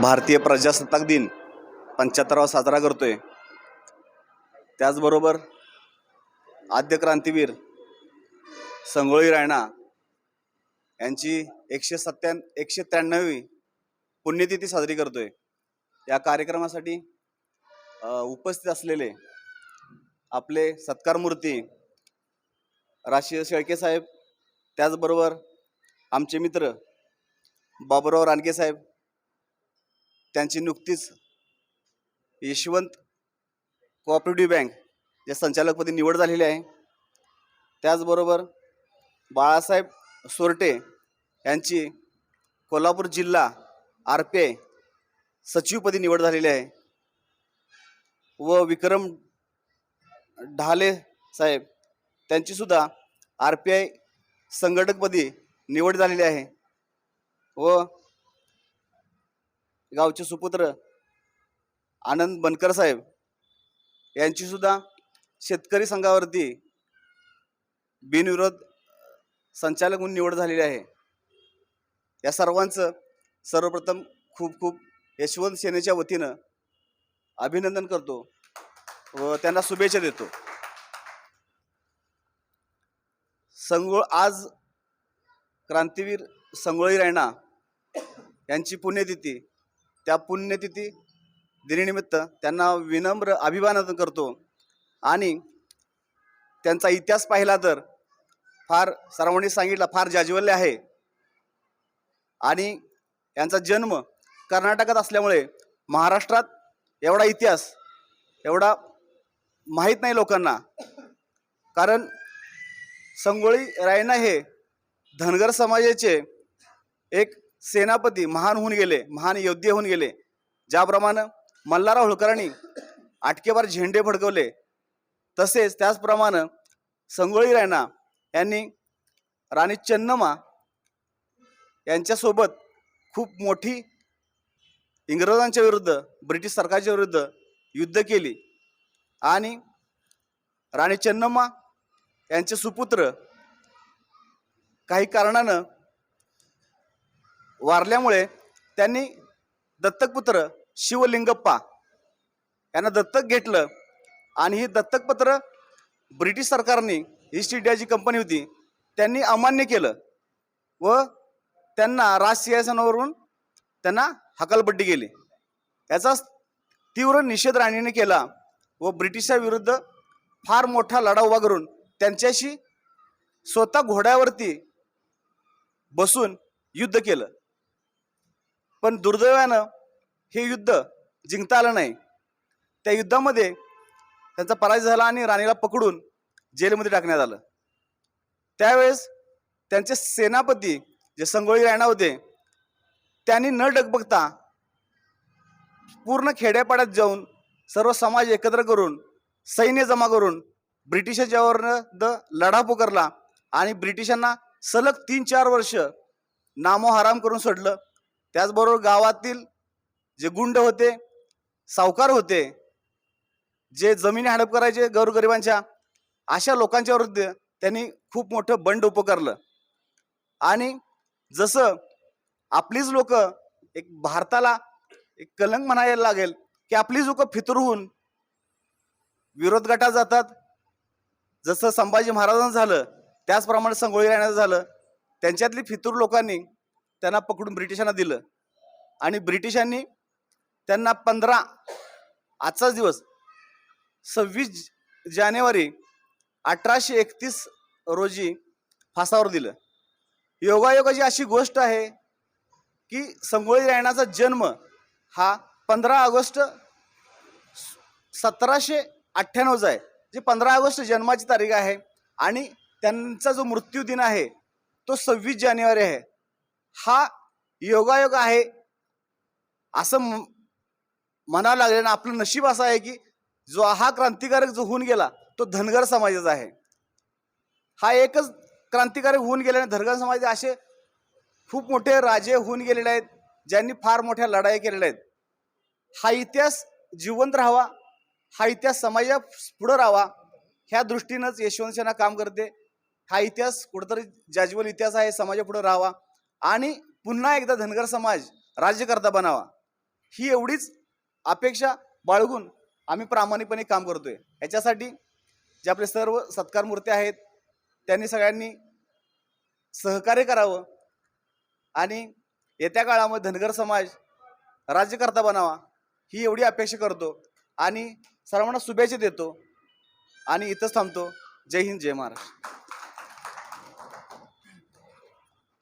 भारतीय प्रजासत्ताक दिन पंच्याहत्तरावा साजरा करतोय. त्याचबरोबर आद्य क्रांतीवीर संगोळी रायणा यांची एकशे सत्त्या एकशे त्र्याण्णवी पुण्यतिथी साजरी करतोय. या कार्यक्रमासाठी उपस्थित असलेले आपले सत्कारमूर्ती राशीय शेळके साहेब त्याचबरोबर आमचे मित्र बाबुराव रानके साहेब त्यांची नुकतीच यशवंत कोऑपरेटिव्ह बँक या संचालकपदी निवड झालेली आहे. त्याचबरोबर बाळासाहेब सोरटे यांची कोल्हापूर जिल्हा आर पी आय सचिवपदी निवड झालेली आहे. व विक्रम ढाले साहेब त्यांचीसुद्धा आर पी आय संघटकपदी निवड झालेली आहे. व गावचे सुपुत्र आनंद बनकर साहेब यांची सुद्धा शेतकरी संघावरती बिनविरोध संचालक म्हणून निवड झालेली आहे. या सर्वांचं सर्वप्रथम खूप खूप यशवंत सेनेच्या वतीनं अभिनंदन करतो व त्यांना शुभेच्छा देतो. संगोळ आज क्रांतीवीर संगोळी रायणा यांची पुण्यतिथी त्या पुण्यतिथी दिनीनिमित्त त्यांना विनम्र अभिवादन करतो. आणि त्यांचा इतिहास पाहिला तर फार सर्वांनी सांगितलं फार जाज्वल्य आहे. आणि यांचा जन्म कर्नाटकात असल्यामुळे महाराष्ट्रात एवढा इतिहास एवढा माहीत नाही लोकांना. कारण संगोळी रायना हे धनगर समाजाचे एक सेनापती महान होऊन गेले महान योद्धे होऊन गेले. ज्याप्रमाणे मल्हारराव होळकरांनी आटकेबार झेंडे फडकवले तसेच त्याचप्रमाणे संगोळी रायना यांनी राणी चन्नमा यांच्यासोबत खूप मोठी इंग्रजांच्या विरुद्ध ब्रिटिश सरकारच्या विरुद्ध युद्ध केली. आणि राणी चन्नम्मा यांचे सुपुत्र काही कारणानं वारल्यामुळे त्यांनी दत्तकपुत्र शिवलिंगप्पा यांना दत्तक घेतलं. आणि ही दत्तकपत्र ब्रिटिश सरकारने ईस्ट इंडिया जी कंपनी होती त्यांनी अमान्य केलं व त्यांना राज सिंहासनावरून त्यांना हकालपट्टी केली. याचा तीव्र निषेध राणीने केला व ब्रिटिशाविरुद्ध फार मोठा लढा उभा करून त्यांच्याशी स्वतः घोड्यावरती बसून युद्ध केलं. पण दुर्दैवानं हे युद्ध जिंकता आलं नाही. त्या युद्धामध्ये त्यांचा पराजय झाला आणि राणीला पकडून जेलमध्ये टाकण्यात आलं. त्यावेळेस त्यांचे सेनापती जे संगोळी राणा होते त्यांनी न डगबगता पूर्ण खेड्यापाड्यात जाऊन सर्व समाज एकत्र करून सैन्य जमा करून ब्रिटिशांच्यावर द लढा पुकारला आणि ब्रिटिशांना सलग तीन चार वर्ष नामोहाराम करून सोडलं. त्याचबरोबर गावातील जे गुंड होते सावकार होते जे जमिनी हडप करायचे गौरगरिबांच्या अशा लोकांच्या विरुद्ध त्यांनी खूप मोठं बंड उपकारलं. आणि जसं आपलीच लोक एक भारताला एक कलंक म्हणायला लागेल की आपलीच लोक फितूर विरोध गटात जातात. जसं संभाजी महाराजांचं झालं त्याचप्रमाणे संगोळी राहण्याचं झालं त्यांच्यातली फितूर लोकांनी त्यांना पकडून ब्रिटिशांना दिलं. आणि ब्रिटिशांनी त्यांना पंधरा आजचाच दिवस सव्वीस जानेवारी अठराशे एकतीस रोजी फासावर दिलं. योगायोगाची अशी गोष्ट आहे की संगोळी रायणाचा जन्म हा पंधरा ऑगस्ट सतराशे अठ्ठ्याण्णवचा आहे. जे पंधरा ऑगस्ट जन्माची तारीख आहे आणि त्यांचा जो मृत्यू दिन आहे तो सव्वीस जानेवारी आहे. हा योगायोग आहे. असं म्हणावं लागले आणि आपलं नशीब असं आहे की जो हा क्रांतिकारक जो होऊन गेला तो धनगर समाजाचा आहे. हा एकच क्रांतिकारक होऊन गेल्याने धनगर समाज असे खूप मोठे राजे होऊन गेलेले आहेत ज्यांनी फार मोठ्या लढाई केलेल्या आहेत. हा इतिहास जिवंत राहावा हा इतिहास समाजा पुढं राहावा ह्या दृष्टीनंच यशवंत सेना काम करते. हा इतिहास कुठंतरी जाज्वल इतिहास आहे समाजापुढे राहावा. आणि पुन्हा एकदा धनगर समाज राज्यकर्ता बनावा. ही एवढीच अपेक्षा बाळगून आम्ही प्रामाणिकपणे काम करतोय. याच्यासाठी जे आपले सर्व सत्कार मूर्ती आहेत त्यांनी सगळ्यांनी सहकार्य करावं आणि येत्या काळामध्ये धनगर समाज राज्यकर्ता बनावा ही एवढी अपेक्षा करतो आणि सर्वांना शुभेच्छा देतो आणि इथंच थांबतो. जय हिंद जय महाराष्ट्र.